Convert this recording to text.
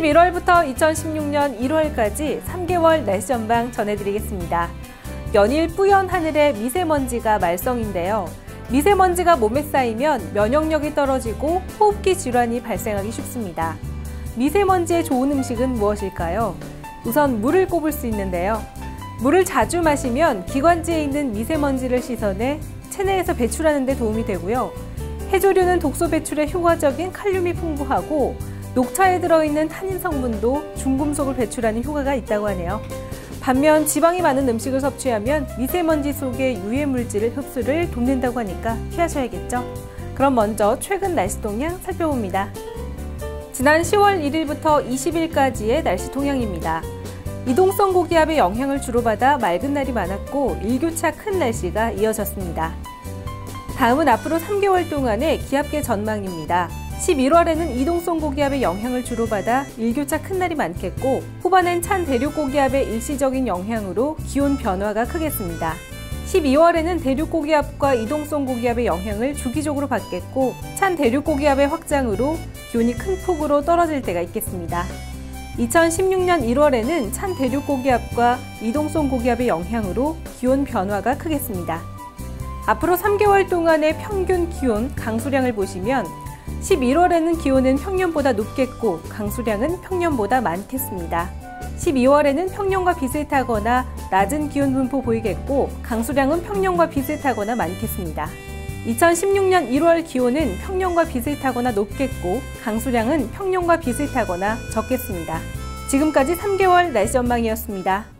11월부터 2016년 1월까지 3개월 날씨 전망 전해드리겠습니다. 연일 뿌연 하늘에 미세먼지가 말썽인데요. 미세먼지가 몸에 쌓이면 면역력이 떨어지고 호흡기 질환이 발생하기 쉽습니다. 미세먼지에 좋은 음식은 무엇일까요? 우선 물을 꼽을 수 있는데요. 물을 자주 마시면 기관지에 있는 미세먼지를 씻어내 체내에서 배출하는 데 도움이 되고요. 해조류는 독소 배출에 효과적인 칼륨이 풍부하고 녹차에 들어있는 탄닌 성분도 중금속을 배출하는 효과가 있다고 하네요. 반면 지방이 많은 음식을 섭취하면 미세먼지 속의 유해 물질을 흡수를 돕는다고 하니까 피하셔야겠죠. 그럼 먼저 최근 날씨 동향 살펴봅니다. 지난 10월 1일부터 20일까지의 날씨 동향입니다. 이동성 고기압의 영향을 주로 받아 맑은 날이 많았고 일교차 큰 날씨가 이어졌습니다. 다음은 앞으로 3개월 동안의 기압계 전망입니다. 11월에는 이동성 고기압의 영향을 주로 받아 일교차 큰 날이 많겠고 후반엔 찬 대륙 고기압의 일시적인 영향으로 기온 변화가 크겠습니다. 12월에는 대륙 고기압과 이동성 고기압의 영향을 주기적으로 받겠고 찬 대륙 고기압의 확장으로 기온이 큰 폭으로 떨어질 때가 있겠습니다. 2016년 1월에는 찬 대륙 고기압과 이동성 고기압의 영향으로 기온 변화가 크겠습니다. 앞으로 3개월 동안의 평균 기온 강수량을 보시면 11월에는 기온은 평년보다 높겠고 강수량은 평년보다 많겠습니다. 12월에는 평년과 비슷하거나 낮은 기온 분포 보이겠고 강수량은 평년과 비슷하거나 많겠습니다. 2016년 1월 기온은 평년과 비슷하거나 높겠고 강수량은 평년과 비슷하거나 적겠습니다. 지금까지 3개월 날씨 전망이었습니다.